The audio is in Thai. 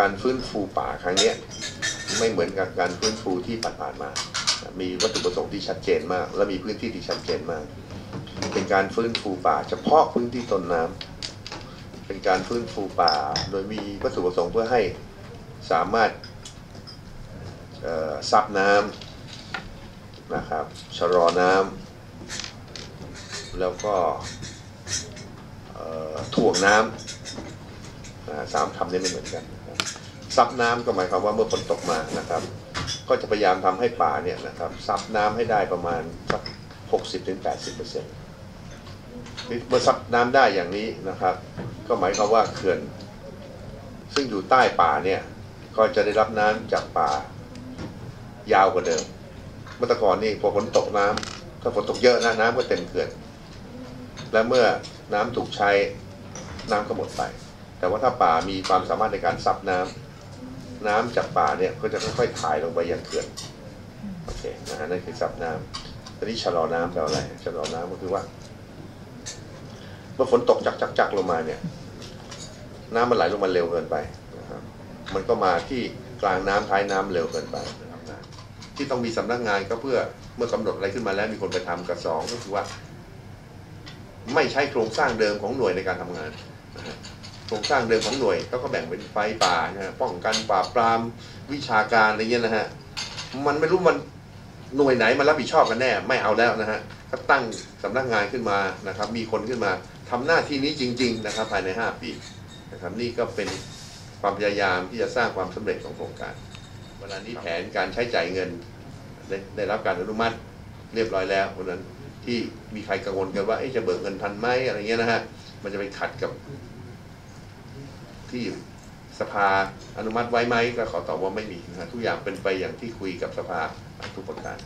การฟื้นฟูป่าครั้งนี้ไม่เหมือนกับการฟื้นฟูที่ผ่านๆมา มีวัตถุประสงค์ที่ชัดเจนมาก และมีพื้นที่ที่ชัดเจนมาก เป็นการฟื้นฟูป่า เฉพาะพื้นที่ต้นน้ำเป็นการฟื้นฟูป่า โดยมีวัตถุประสงค์เพื่อให้สามารถซับน้ำนะครับชะลอน้ำแล้วก็ถ่วงน้ำอ่า สามคำนี้ไม่เหมือนกันซับน้ำก็หมายความว่าเมื่อฝนตกมานะครับ ก็จะพยายามทำให้ป่าเนี่ยนะครับซับน้ำให้ได้ประมาณสัก60-80%เปอร์เซ็นต์เมื่อซับน้ำได้อย่างนี้นะครับ ก็หมายความว่าเขื่อน ซึ่งอยู่ใต้ป่าเนี่ยก็จะได้รับน้ำจากป่ายาวกว่าเดิม เมื่อตะก่อนนี่พอฝนตกน้ำถ้าฝนตกเยอะนะน้ำก็เต็มเขื่อน และเมื่อน้ำถูกใช้น้ำก็หมดไป แต่ว่าถ้าป่ามีความสามารถในการซับน้ำน้ำจากป่าเนี่ยก็จะค่อยๆถ่ายลงไปยังเขื่อนโอเคนะฮะนั่นคือซับน้ำตอนนี้ชะลอน้ำแปลว่าอะไรชะลอน้ำก็คือว่าเมื่อฝนตกจักๆๆลงมาเนี่ย น้ำมันไหลลงมาเร็วเกินไปนะครับมันก็มาที่กลางน้ำท้ายน้ำเร็วเกินไปนะครับนะที่ต้องมีสำนักงานก็เพื่อเมื่อกำหนดอะไรขึ้นมาแล้วมีคนไปทำกับสองก็คือว่า ไม่ใช้โครงสร้างเดิมของหน่วยในการทำงานนะ ครงสร้างเดิมของหน่วยก็ก็แบ่งเป็นไฟป่านะฮะป้องกันปราบปรามวิชาการอะไรเงี้ยนะฮะมันไม่รู้มันหน่วยไหนมารับผิดชอบกันแน่ ไม่เอาแล้วนะฮะก็ตั้งสำนักงานขึ้นมานะครับ มีคนขึ้นมาทำหน้าที่นี้จริง ๆ นะครับ ภายใน 5 ปีนะครับนี่ก็เป็นความพยายามที่จะสร้างความสำเร็จของโครงการเวลานี้แผนการใช้จ่ายเงินได้ได้รับการอนุมัติเรียบร้อยแล้วเพราะนั้นที่มีใครกังวลกันว่าจะเบิกเงินทันไหมอะไรเงี้ยนะฮะมันจะไปขัดกับ ที่สภาอนุมัติไว้ไหมก็ขอตอบว่าไม่มีนะฮะทุกอย่างเป็นไปอย่างที่คุยกับสภาทุกประการ